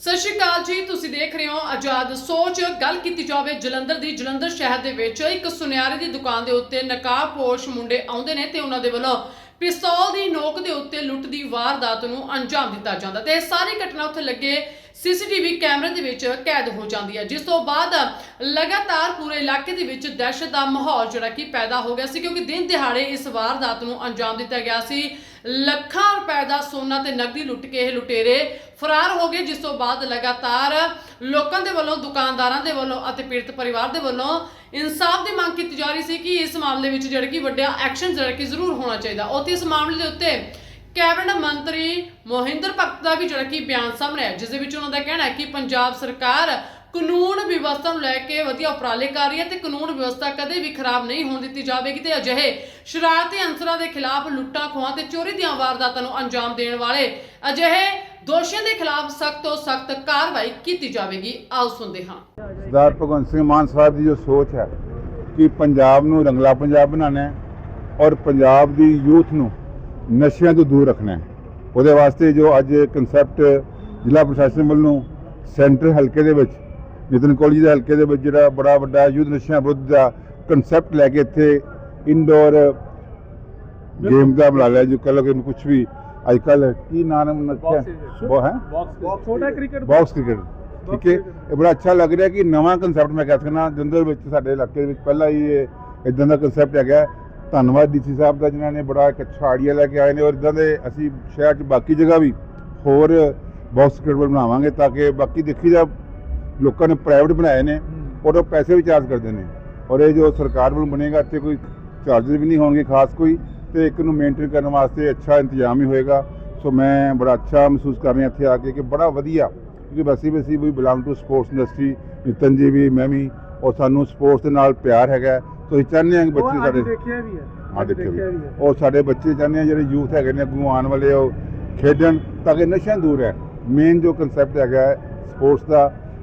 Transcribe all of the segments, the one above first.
ਸਤਿ ਸ਼੍ਰੀ ਅਕਾਲ ਜੀ, ਤੁਸੀਂ ਦੇਖ ਰਹੇ ਹੋ ਆਜ਼ਾਦ ਸੋਚ। ਗੱਲ ਕੀਤੀ ਜਾਵੇ ਜਲੰਧਰ ਦੀ, ਜਲੰਧਰ ਸ਼ਹਿਰ ਦੇ ਵਿੱਚ ਇੱਕ ਸੁਨਿਆਰੇ ਦੀ ਦੁਕਾਨ ਦੇ ਉੱਤੇ ਨਕਾਬਪੋਸ਼ ਮੁੰਡੇ ਆਉਂਦੇ ਨੇ ਤੇ ਉਹਨਾਂ ਦੇ ਵੱਲੋਂ ਪਿਸਤੌਲ ਦੀ ਨੋਕ ਦੇ ਉੱਤੇ ਲੁੱਟ ਦੀ ਵਾਰਦਾਤ ਨੂੰ ਅੰਜਾਮ ਦਿੱਤਾ ਜਾਂਦਾ ਤੇ ਇਹ ਸਾਰੀ ਘਟਨਾ ਉੱਥੇ ਲੱਗੇ ਸੀਸੀਟੀਵੀ ਕੈਮਰੇ ਦੇ ਵਿੱਚ ਕੈਦ ਹੋ ਜਾਂਦੀ ਹੈ। ਜਿਸ ਤੋਂ ਬਾਅਦ ਲਗਾਤਾਰ ਪੂਰੇ ਇਲਾਕੇ ਦੇ ਵਿੱਚ ਦਹਿਸ਼ਤ ਦਾ ਮਾਹੌਲ ਜਿਹੜਾ ਕਿ ਪੈਦਾ ਹੋ ਗਿਆ ਸੀ ਕਿਉਂਕਿ ਦਿਨ ਦਿਹਾੜੇ ਇਸ ਵਾਰਦਾਤ ਨੂੰ ਅੰਜਾਮ ਦਿੱਤਾ ਗਿਆ ਸੀ। ਲੱਖਾਂ ਰੁਪਏ ਦਾ ਸੋਨਾ ਤੇ ਨਕਦੀ ਲੁੱਟ ਕੇ ਇਹ ਲੁਟੇਰੇ ਫਰਾਰ ਹੋ ਗਏ, ਜਿਸ ਤੋਂ ਬਾਅਦ ਲਗਾਤਾਰ ਲੋਕਾਂ ਦੇ ਵੱਲੋਂ, ਦੁਕਾਨਦਾਰਾਂ ਦੇ ਵੱਲੋਂ ਅਤੇ ਪੀੜਤ ਪਰਿਵਾਰ ਦੇ ਵੱਲੋਂ ਇਨਸਾਫ ਦੀ ਮੰਗ ਕੀਤੀ ਜਾ ਰਹੀ ਸੀ ਕਿ ਇਸ ਮਾਮਲੇ ਵਿੱਚ ਜਿਹੜਾ ਕਿ ਵੱਡਾ ਐਕਸ਼ਨ ਜਿਹੜਾ ਕਿ ਜ਼ਰੂਰ ਹੋਣਾ ਚਾਹੀਦਾ। ਉੱਥੇ ਇਸ ਮਾਮਲੇ ਦੇ ਉੱਤੇ ਕੈਬਨਿਟ ਮੰਤਰੀ ਮੋਹਿੰਦਰ ਭਗਤ ਦਾ ਵੀ ਜਿਹੜਾ ਕਿ ਬਿਆਨ ਸਾਹਮਣੇ ਆਇਆ, ਜਿਸ ਦੇ ਵਿੱਚ ਉਹਨਾਂ ਦਾ ਕਹਿਣਾ ਹੈ ਕਿ ਪੰਜਾਬ ਸਰਕਾਰ ਕਾਨੂੰਨ ਵਿਵਸਥਾ ਨੂੰ ਲੈ ਕੇ ਵਧੀਆ ਉਪਰਾਲੇ ਕਰ ਰਹੀ ਹੈ ਤੇ ਕਾਨੂੰਨ ਵਿਵਸਥਾ ਕਦੇ ਵੀ ਖਰਾਬ ਨਹੀਂ ਹੋਣ ਦਿੱਤੀ ਜਾਵੇਗੀ ਤੇ ਅਜਿਹੇ ਸ਼ਰਾਰਤੀ ਅੰਸਰਾਂ ਦੇ ਖਿਲਾਫ ਲੁੱਟਾਂ ਖੋਹਾਂ ਤੇ ਚੋਰੀ ਦੀਆਂ ਵਾਰਦਾਤਾਂ ਨੂੰ ਅੰਜਾਮ ਦੇਣ ਵਾਲੇ ਅਜਿਹੇ ਦੋਸ਼ੀਆਂ ਦੇ ਖਿਲਾਫ ਸਖਤ ਤੋਂ ਸਖਤ ਕਾਰਵਾਈ ਕੀਤੀ ਜਾਵੇਗੀ। ਆਓ ਸੁਣਦੇ ਹਾਂ। ਸਰਦਾਰ ਭਗਵੰਤ ਸਿੰਘ ਮਾਨ ਸਾਹਿਬ ਦੀ ਜੋ ਸੋਚ ਹੈ ਕਿ ਪੰਜਾਬ ਨੂੰ ਰੰਗਲਾ ਪੰਜਾਬ ਬਣਾਉਣਾ ਹੈ ਔਰ ਪੰਜਾਬ ਦੀ ਯੂਥ ਨੂੰ ਨਸ਼ਿਆਂ ਤੋਂ ਦੂਰ ਰੱਖਣਾ ਹੈ, ਉਹਦੇ ਵਾਸਤੇ ਜੋ ਅੱਜ ਕਨਸੈਪਟ ਜ਼ਿਲ੍ਹਾ ਪ੍ਰਸ਼ਾਸਨ ਵੱਲੋਂ ਸੈਂਟਰ ਹਲਕੇ ਦੇ ਵਿੱਚ ਨਿਤਨ ਕੋਲਜੀ ਦੇ ਹਲਕੇ ਦੇ ਵਿੱਚ ਜਿਹੜਾ ਬੜਾ ਵੱਡਾ ਯੁੱਧ ਨਸ਼ਿਆਂ ਵਿਰੁੱਧ ਦਾ ਕਨਸੈਪਟ ਲੈ ਕੇ ਇੱਥੇ ਇਨਡੋਰ ਗੇਮ ਦਾ ਬਣਾ ਲਿਆ ਜੋ। ਕਹ ਕਿ ਕੁਝ ਵੀ ਅੱਜ ਕੱਲ ਕੀ ਨਾਮ ਰੱਖਿਆ ਉਹ ਹੈ। ਛੋਟਾ ਕ੍ਰਿਕਟ ਬਾਕਸ ਕ੍ਰਿਕਟ ਠੀਕ ਹੈ? ਇਹ ਬੜਾ ਅੱਛਾ ਲੱਗ ਰਿਹਾ ਕਿ ਨਵਾਂ ਕਨਸੈਪਟ ਮੈਂ ਕਹਿ ਸਕਦਾ ਜੰਦਰ ਵਿੱਚ ਸਾਡੇ ਇਲਾਕੇ ਦੇ ਵਿੱਚ ਪਹਿਲਾਂ ਹੀ ਇਹ ਇਦਾਂ ਦਾ ਕਨਸੈਪਟ ਹੈਗਾ। ਧੰਨਵਾਦ ਡੀਸੀ ਸਾਹਿਬ ਦਾ ਜਿਨ੍ਹਾਂ ਨੇ ਬੜਾ ਇੱਕ ਅੱਛਾ ਆਈਡੀਆ ਲੈ ਕੇ ਆਏ ਨੇ। ਔਰ ਇਦਾਂ ਦੇ ਅਸੀਂ ਸ਼ਹਿਰ 'ਚ ਬਾਕੀ ਜਗ੍ਹਾ ਵੀ ਹੋਰ ਬਾਕਸ ਕ੍ਰਿਕਟ ਬਣਾਵਾਂਗੇ ਤਾਂ ਕਿ ਬਾਕੀ ਦੇਖੀ ਜਾ ਲੋਕਾਂ ਨੇ ਪ੍ਰਾਈਵੇਟ ਬਣਾਏ ਨੇ ਔਰ ਉਹ ਪੈਸੇ ਵੀ ਚਾਰਜ ਕਰਦੇ ਨੇ। ਔਰ ਇਹ ਜੋ ਸਰਕਾਰ ਵੱਲੋਂ ਬਣੇਗਾ ਇੱਥੇ ਕੋਈ ਚਾਰਜਸ ਵੀ ਨਹੀਂ ਹੋਣਗੇ ਖਾਸ ਕੋਈ ਤੇ ਇੱਕ ਨੂੰ ਮੇਨਟੇਨ ਕਰਨ ਵਾਸਤੇ ਅੱਛਾ ਇੰਤਜ਼ਾਮ ਹੀ ਹੋਏਗਾ। ਸੋ ਮੈਂ ਬੜਾ ਅੱਛਾ ਮਹਿਸੂਸ ਕਰ ਰਿਹਾ ਇੱਥੇ ਆ ਕੇ ਕਿ ਬੜਾ ਵਧੀਆ ਕਿਉਂਕਿ ਵੀ ਅਸੀਂ ਵੀ belong to sports industry Nitin ji ਵੀ ਮੈਂ ਵੀ ਔਰ ਸਾਨੂੰ ਸਪੋਰਟਸ ਦੇ ਨਾਲ ਪਿਆਰ ਹੈਗਾ। ਸੋ ਅਸੀਂ ਚਾਹੁੰਦੇ ਹਾਂ ਕਿ ਬੱਚੇ ਸਾਡੇ ਦੇਖਿਆ ਵੀ ਹੈ। ਆ ਅੱਜ ਦੇਖਿਓ ਵੀ ਹੈ। ਉਹ ਸਾਡੇ ਬੱਚੇ ਚਾਹੁੰਦੇ ਆ ਜਿਹੜੇ ਯੂਥ ਹੈਗੇ ਨੇ ਅੱਗੋਂ ਆਉਣ ਵਾਲੇ ਉਹ ਖੇਡਣ ਤਾਂ ਕਿ ਨਸ਼ਿਆਂ ਦੂਰ ਹੈ ਮੇਨ ਜੋ ਕਨਸੈਪਟ ਹੈਗਾ ਸਪੋਰਟਸ ਦਾ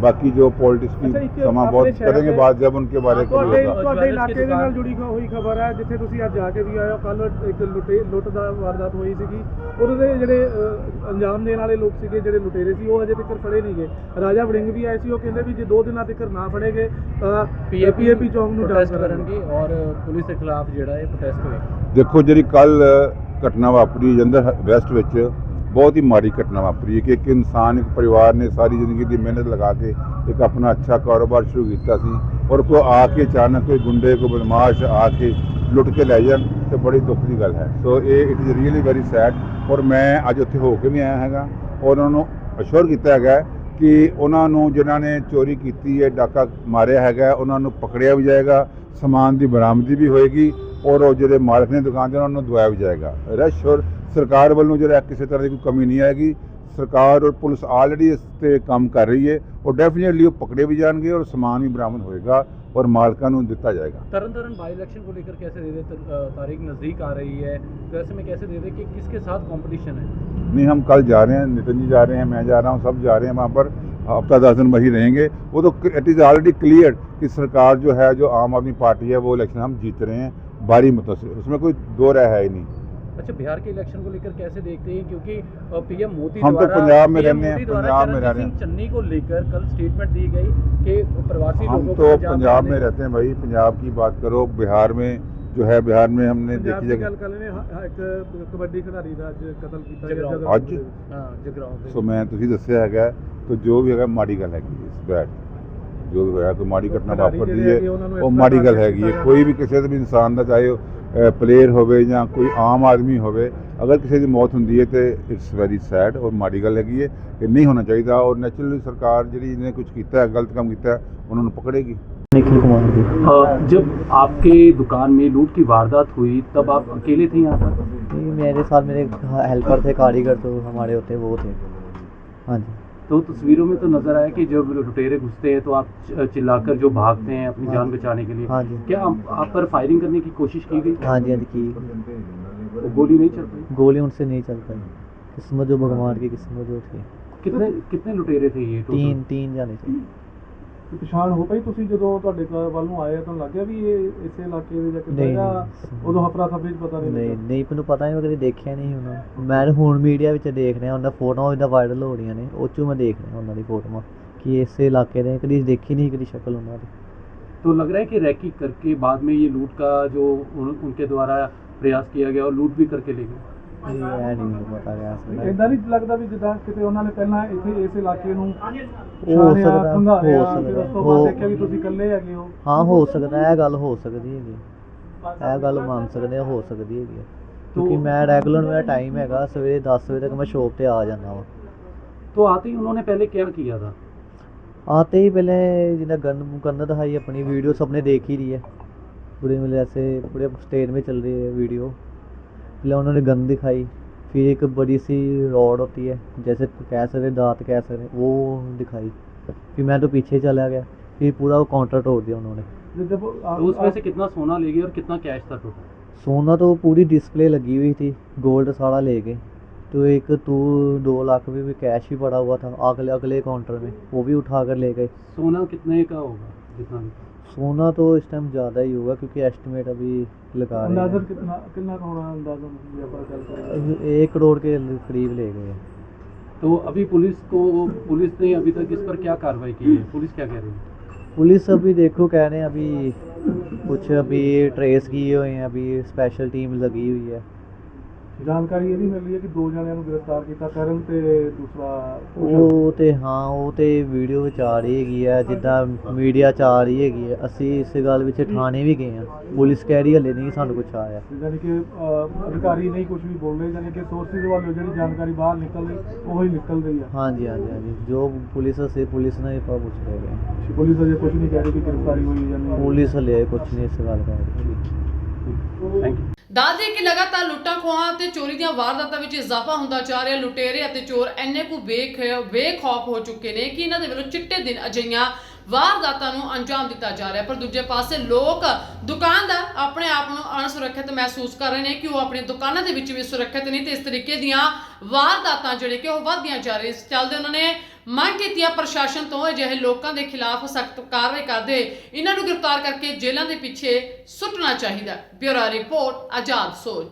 ਬਾਕੀ ਜੋ ਪੋਲਿਟਿਕਸ ਦੀ ਸਮਾਂ ਬਹੁਤ ਕਰਾਂਗੇ ਬਾਅਦ ਜਦ ਉਨਕੇ ਬਾਰੇ ਕੋਈ ਹੋਗਾ ਤੁਹਾਡੇ ਇਲਾਕੇ ਦੇ ਨਾਲ ਜੁੜੀ ਹੋਈ ਖਬਰ ਹੈ ਜਿੱਥੇ ਤੁਸੀਂ ਅੱਜ ਆ ਕੇ ਵੀ ਆਏ ਹੋ। ਕੱਲ ਇੱਕ ਲੁਟੇ ਲੁੱਟ ਦਾ ਵਾਰਦਾਤ ਹੋਈ ਸੀਗੀ। ਉਹਦੇ ਦੇ ਜਿਹੜੇ ਅੰਜਾਮ ਦੇਣ ਵਾਲੇ ਲੋਕ ਸੀਗੇ ਜਿਹੜੇ ਲੁਟੇਰੇ ਸੀ ਉਹ ਅਜੇ ਤੱਕ ਫੜੇ ਨਹੀਂ ਗਏ। ਰਾਜਾ ਵੜਿੰਗ ਵੀ ਆਏ ਸੀ ਉਹ ਕਹਿੰਦੇ ਵੀ ਜੇ 2 ਦਿਨਾਂ ਤੱਕ ਨਾ ਫੜੇ ਗਏ ਤਾਂ ਪੀਏਪੀ ਚੌਂਕ ਨੂੰ ਪ੍ਰੋਟੈਸਟ ਕਰਨਗੇ ਔਰ ਪੁਲਿਸ ਦੇ ਖਿਲਾਫ ਜਿਹੜਾ ਇਹ ਪ੍ਰੋਟੈਸਟ ਹੋਏਗਾ। ਦੇਖੋ ਜਿਹੜੀ ਕੱਲ ਘਟਨਾ ਵਾਪਰੀ ਜੰਦਰ ਵੈਸਟ ਵਿੱਚ ਬਹੁਤ ਹੀ ਮਾੜੀ ਘਟਨਾ ਵਾਪਰੀ ਹੈ ਕਿ ਇੱਕ ਇਨਸਾਨ, ਇੱਕ ਪਰਿਵਾਰ ਨੇ ਸਾਰੀ ਜ਼ਿੰਦਗੀ ਦੀ ਮਿਹਨਤ ਲਗਾ ਕੇ ਇੱਕ ਆਪਣਾ ਅੱਛਾ ਕਾਰੋਬਾਰ ਸ਼ੁਰੂ ਕੀਤਾ ਸੀ ਔਰ ਕੋ ਆ ਕੇ ਅਚਾਨਕ ਕੋਈ ਗੁੰਡੇ, ਕੋਈ ਬਦਮਾਸ਼ ਆ ਕੇ ਲੁੱਟ ਕੇ ਲੈ ਜਾਣ, ਤੇ ਬੜੀ ਦੁੱਖ ਦੀ ਗੱਲ ਹੈ। ਸੋ ਇਹ it is really very sad ਔਰ ਮੈਂ ਅੱਜ ਉੱਥੇ ਹੋ ਕੇ ਵੀ ਆਇਆ ਹੈਗਾ ਔਰ ਉਹਨਾਂ ਨੂੰ ਅਸ਼ੋਰ ਕੀਤਾ ਹੈਗਾ ਕਿ ਉਹਨਾਂ ਨੂੰ, ਜਿਨ੍ਹਾਂ ਨੇ ਚੋਰੀ ਕੀਤੀ ਹੈ, ਡਾਕਾ ਮਾਰਿਆ ਹੈਗਾ, ਉਹਨਾਂ ਨੂੰ ਪਕੜਿਆ ਵੀ ਜਾਏਗਾ, ਸਮਾਨ ਦੀ ਬਰਾਮਦੀ ਵੀ ਹੋਏਗੀ ਔਰ ਉਹ ਜਿਹੜੇ ਮਾਲਕ ਨੇ ਦੁਕਾਨ ਦੇ ਉਹਨਾਂ ਨੂੰ ਦਵਾਇਆ ਵੀ ਜਾਏਗਾ। ਰਸ਼ ਸਰਕਾਰ ਵੱਲੋਂ ਜਿਹੜਾ ਕਿਸੇ ਤਰ੍ਹਾਂ ਦੀ ਕੋਈ ਕਮੀ ਨਹੀਂ ਆਏਗੀ ਸਰਕਾਰ ਔਰ ਪੁਲਿਸ ਆਲਰੇਡੀ ਇਸ ਤੇ ਕੰਮ ਕਰ ਰਹੀ ਹੈ ਔਰ ਡੈਫੀਨਿਟਲੀ ਉਹ ਪਕੜੇ ਵੀ ਜਾਣਗੇ ਔਰ ਸਮਾਨ ਵੀ ਬਰਾਮਦ ਹੋਏਗਾ اور مالکان کو دیتا جائے گا۔ ترن ترن بائی الیکشن کو لے کر کیسے دے دے تاریخ نزدیک آ رہی ہے۔ تو ایسے میں کیسے دے دے کہ کس کے ساتھ کمپٹیشن ہے؟ نہیں ہم کل جا رہے ہیں نتن جی جا رہے ہیں میں جا رہا ہوں سب جا رہے ہیں وہاں پر۔ ہفتہ دس دن وہی رہیں گے۔ وہ تو اٹ از آلریڈی کلیئر کہ سرکار جو ہے جو عام آدمی پارٹی ہے وہ الیکشن ہم جیت رہے ہیں بھاری متاثر۔ اس میں کوئی دو رائے ہے ہی نہیں۔ اچھا بہار کے الیکشن کو لے کر کیسے دیکھتے ہیں؟ کیونکہ پی ایم موتی ہم تو پنجاب میں رہنے ہیں پنجاب میں رہنے ہیں۔ چنی کو لے کر کل سٹیٹمنٹ دی گئی کہ پرواسی لوگوں کو ہم تو پنجاب میں رہتے ہیں بھائی پنجاب کی بات کرو بہار میں جو ہے بہار میں ہم نے دیکھی جگہ آج ہاں، ہاں، کھلاڑی دا قتل کیتا گیا اج ہاں، جگراؤں سو میں تسی دسیا ਹੈਗਾ تو جو ਵੀ ਹੈਗਾ ਮਾੜੀ ਗੱਲ ਹੈਗੀ اس ਬੈਠ جو بھی ਹੋਇਆ ਕੋਈ ਮਾੜੀ ਘਟਨਾ ਵਾਪਰਦੀ دیئے وہ ਮਾੜੀ گل ہے۔ ਹੈ ਕੋਈ ਵੀ ਕਿਸੇ ਤੇ ਵੀ ਇਨਸਾਨ ਦਾ ਚਾਹੇ ਪਲੇਅਰ ਹੋਵੇ ਜਾਂ ਕੋਈ ਆਮ ਆਦਮੀ ਹੋਵੇ ਅਗਰ ਕਿਸੇ ਦੀ ਮੌਤ ਹੁੰਦੀ ਹੈ ਤੇ ਇਟਸ ਵੈਰੀ ਸੈਡ ਔਰ ਮਾੜੀ ਗੱਲ ਹੈਗੀ ਹੈ ਇਹ ਨਹੀਂ ਹੋਣਾ ਚਾਹੀਦਾ ਔਰ ਨੈਚੁਰਲੀ ਸਰਕਾਰ ਜਿਹੜੀ ਇਹਨੇ ਕੁਝ ਕੀਤਾ ਹੈ ਗਲਤ ਕੰਮ ਕੀਤਾ ਹੈ ਉਹਨਾਂ ਨੂੰ ਪਕੜੇਗੀ निखिल कुमार जी जब आपके दुकान में लूट की वारदात हुई तब आप अकेले थे यहाँ पर ये मेरे साथ मेरे हेल्पर थे कारीगर तो हमारे होते वो थे हाँ जी تو تصویروں میں تو نظر آیا کہ جب لٹیرے گھستے ہیں تو آپ چلا کر جو بھاگتے ہیں اپنی جان ہاں جی، بچانے کے لیے ہاں جی۔ کیا آپ پر فائرنگ کرنے کی کوشش کی گئی؟ ہاں جی ہاں جی کی گولی نہیں چل پائی؟ گولی ان سے نہیں چل پائی۔ قسمت جو بھگوان کی قسمت جو تھی۔ کتنے کتنے لٹیرے تھے یہ تین تین جانے تھے۔ तीन तीन जाने थे ਤੇ ਪਛਾਣ ਹੋ ਪਈ ਤੁਸੀਂ ਜਦੋਂ ਤੁਹਾਡੇ ਘਰ ਵੱਲ ਨੂੰ ਆਏ ਤੁਹਾਨੂੰ ਲੱਗਿਆ ਵੀ ਇਹ ਇਸੇ ਇਲਾਕੇ ਦੇ ਜਾਂ ਕਿੱਦਾਂ ਨਹੀਂ, ਜਾਂ ਨਹੀਂ। ਉਦੋਂ ਹਫਰਾ ਖਫਰੀ ਚ ਪਤਾ ਨਹੀਂ ਨਹੀਂ ਲੱਗਾ ਨਹੀਂ ਮੈਨੂੰ ਪਤਾ ਨਹੀਂ ਮੈਂ ਕਦੇ ਦੇਖਿਆ ਨਹੀਂ ਉਹਨਾਂ ਮੈਂ ਤਾਂ ਹੁਣ ਮੀਡੀਆ ਵਿੱਚ ਦੇਖ ਰਿਹਾ ਉਹਨਾਂ ਫੋਟੋਆਂ ਇਦਾਂ ਵਾਇਰਲ ਹੋ ਰਹੀਆਂ ਨੇ ਉਹ 'ਚੋਂ ਮੈਂ ਦੇਖ ਰਿਹਾ ਉਹਨਾਂ ਦੀ ਫੋਟੋਆਂ ਕਿ ਇਸੇ ਇਲਾਕੇ ਦੇ ਕਦੀ ਦੇਖੀ ਨਹੀਂ ਕਦੀ ਸ਼ਕਲ ਉਹਨਾਂ ਦੀ तो लग रहा है कि रैकी करके बाद में ये लूट का जो उन, उनके द्वारा प्रयास किया गया और लूट भी करके ले गए ਇਹ ਐ ਨਹੀਂ ਮੈਨੂੰ ਪਤਾ ਗਿਆ ਅਸਲ ਇਦਾਂ ਨਹੀਂ ਲੱਗਦਾ ਵੀ ਜਿੱਦਾਂ ਕਿਤੇ ਉਹਨਾਂ ਨੇ ਪਹਿਲਾਂ ਇੱਥੇ ਇਸ ਇਲਾਕੇ ਨੂੰ ਹੋ ਛਾਣਿਆ, ਸਕਦਾ, ਖੰਗਾਲਿਆ, ਹੋ ਫਿਰ ਸਕਦਾ, ਉਸ ਤੋਂ ਬਾਅਦ ਹੋ- ਦੇਖਿਆ ਵੀ ਤੁਸੀਂ ਇਕੱਲੇ ਹੈਗੇ ਹੋ ਹਾਂ ਹੋ ਸਕਦਾ ਇਹ ਗੱਲ ਹੋ ਸਕਦੀ ਹੈਗੀ ਇਹ ਗੱਲ ਮੰਨ ਸਕਦੇ ਆ ਹੋ ਸਕਦੀ ਹੈਗੀ ਹੈ। ਕਿਉਂਕਿ ਮੈਂ ਰੈਗੂਲਰ ਮੇਰਾ ਟਾਈਮ ਹੈਗਾ ਸਵੇਰੇ 10 ਵਜੇ ਤੱਕ ਮੈਂ ਸ਼ੋਪ ਤੇ ਆ ਜਾਂਦਾ ਵਾ तो आते ही उन्होंने पहले क्या किया था आते ही पहले जिन्हें गन गन दिखाई अपनी वीडियो सबने देख ही रही है पूरे मतलब ऐसे पूरे स्टेज में चल रही है वीडियो پہلے انہوں نے گن دکھائی پھر ایک بڑی سی روڈ ہوتی ہے جیسے کہہ سکے دانت کہہ سکے وہ دکھائی پھر میں تو پیچھے چلا گیا پھر پورا وہ کاؤنٹر توڑ دیا انہوں نے اس میں سے کتنا سونا لے گئی اور کتنا کیش تھا ٹوٹل سونا تو پوری ڈسپلے لگی ہوئی تھی گولڈ سارا لے گئے تو ایک تو دو لاکھ روپے میں کیش بھی پڑا ہوا تھا اگلے اگلے کاؤنٹر میں وہ بھی اٹھا کر لے گئے سونا کتنے کا ہوگا جتنا بھی سونا تو اس ٹائم زیادہ ہی ہوگا کیونکہ ایسٹیمیٹ ابھی لگا رہے ہیں ایک کروڑ کے قریب لے گئے تو ابھی پولیس کو پولیس نے ابھی تک اس پر کیا کاروائی کی ہے پولیس کیا کہہ رہی ہے پولیس ابھی دیکھو کہہ رہے ہیں ابھی کچھ ابھی ٹریس کیے ہوئے ہیں ابھی اسپیشل ٹیم لگی ہوئی ہے ਜਾਣਕਾਰੀ ਇਹ ਵੀ ਮਿਲੀ ਹੈ ਕਿ ਦੋ ਜਣਿਆਂ ਨੂੰ ਗ੍ਰਿਫਤਾਰ ਕੀਤਾ ਕਰਨ ਤੇ ਦੂਸਰਾ ਉਹ ਤੇ ਹਾਂ ਉਹ ਤੇ ਵੀਡੀਓ ਵਿੱਚ ਆ ਰਹੀ ਹੈਗੀ ਆ ਜਿੱਦਾਂ ਮੀਡੀਆ ਚ ਆ ਰਹੀ ਹੈਗੀ ਆ। ਅਸੀਂ ਇਸ ਗੱਲ ਵਿੱਚ ਥਾਣੇ ਵੀ ਗਏ ਆ। ਪੁਲਿਸ ਕਹਿ ਰਹੀ ਹਲੇ ਨਹੀਂ ਸਾਨੂੰ ਕੁਝ ਆਇਆ। ਯਾਨੀ ਕਿ ਅਹ, ਅਧਿਕਾਰੀ ਨਹੀਂ ਕੁਝ ਵੀ ਬੋਲ ਰਹੇ ਯਾਨੀ ਕਿ ਸੋਰਸਿਸ ਵੱਲੋਂ ਜਿਹੜੀ ਜਾਣਕਾਰੀ ਬਾਹਰ ਨਿਕਲ ਰਹੀ ਉਹ ਹੀ ਨਿਕਲ ਰਹੀ ਆ। ਹਾਂਜੀ ਹਾਂਜੀ ਹਾਂਜੀ। ਜੋ ਪੁਲਿਸ ਅਸੀਂ ਪੁਲਿਸ ਨੇ ਪਾ ਪੁੱਛ ਰਹੇ ਗਏ ਪੁਲਿਸ ਅਜੇ ਕੁਝ ਨਹੀਂ ਕਹਿ ਰਹੀ ਕਿ ਗ੍ਰਿਫਤਾਰੀ ਹੋਈ ਜਾਂ ਨਹੀਂ ਪੁਲਿਸ ਹਲੇ ਕੁਝ ਨਹੀਂ ਇਸ ਗੱਲ ਕਰ ਰਹੀ थैंक यू ਦੱਸਦੇ ਕਿ ਲਗਾਤਾਰ ਲੁੱਟਾਂ ਖੋਹਾਂ ਤੇ ਚੋਰੀ ਦੀਆਂ ਵਾਰਦਾਤਾਂ ਵਿੱਚ ਇਜ਼ਾਫਾ ਹੁੰਦਾ ਜਾ ਰਿਹਾ। ਲੁਟੇਰੇ ਅਤੇ ਚੋਰ ਐਨੇ ਕੁ ਬੇਖ ਬੇਖੌਫ ਹੋ ਚੁੱਕੇ ਨੇ ਕਿ ਇਹਨਾਂ ਦੇ ਵੱਲੋਂ ਚਿੱਟੇ ਦਿਨ ਅਜਈਆਂ ਵਾਰਦਾਤਾਂ ਨੂੰ ਅੰਜਾਮ ਦਿੱਤਾ ਜਾ ਰਿਹਾ ਪਰ ਦੂਜੇ ਪਾਸੇ ਲੋਕ ਦੁਕਾਨਦਾਰ ਆਪਣੇ ਆਪ ਨੂੰ ਅਣਸੁਰੱਖਿਅਤ ਮਹਿਸੂਸ ਕਰ ਰਹੇ ਨੇ ਕਿ ਉਹ ਆਪਣੀ ਦੁਕਾਨਾਂ ਦੇ ਵਿੱਚ ਵੀ ਸੁਰੱਖਿਅਤ ਨਹੀਂ ਤੇ ਇਸ ਤਰੀਕੇ ਦੀਆਂ ਵਾਰਦਾਤਾਂ ਜਿਹੜੇ ਕਿ ਉਹ ਵਧਦੀਆਂ ਜਾ ਰਹੀਆਂ। ਇਸ ਚੱਲਦੇ ਉਹਨਾਂ ਨੇ ਮੰਗ ਕੀਤੀ ਹੈ ਪ੍ਰਸ਼ਾਸਨ ਤੋਂ, ਅਜਿਹੇ ਲੋਕਾਂ ਦੇ ਖਿਲਾਫ ਸਖਤ ਕਾਰਵਾਈ ਕਰਦੇ ਇਹਨਾਂ ਨੂੰ ਗ੍ਰਿਫਤਾਰ ਕਰਕੇ ਜੇਲ੍ਹਾਂ ਦੇ ਪਿੱਛੇ ਸੁੱਟਣਾ ਚਾਹੀਦਾ। ਬਿਊਰੋ ਰਿਪੋਰਟ, ਆਜ਼ਾਦ ਸੋਚ।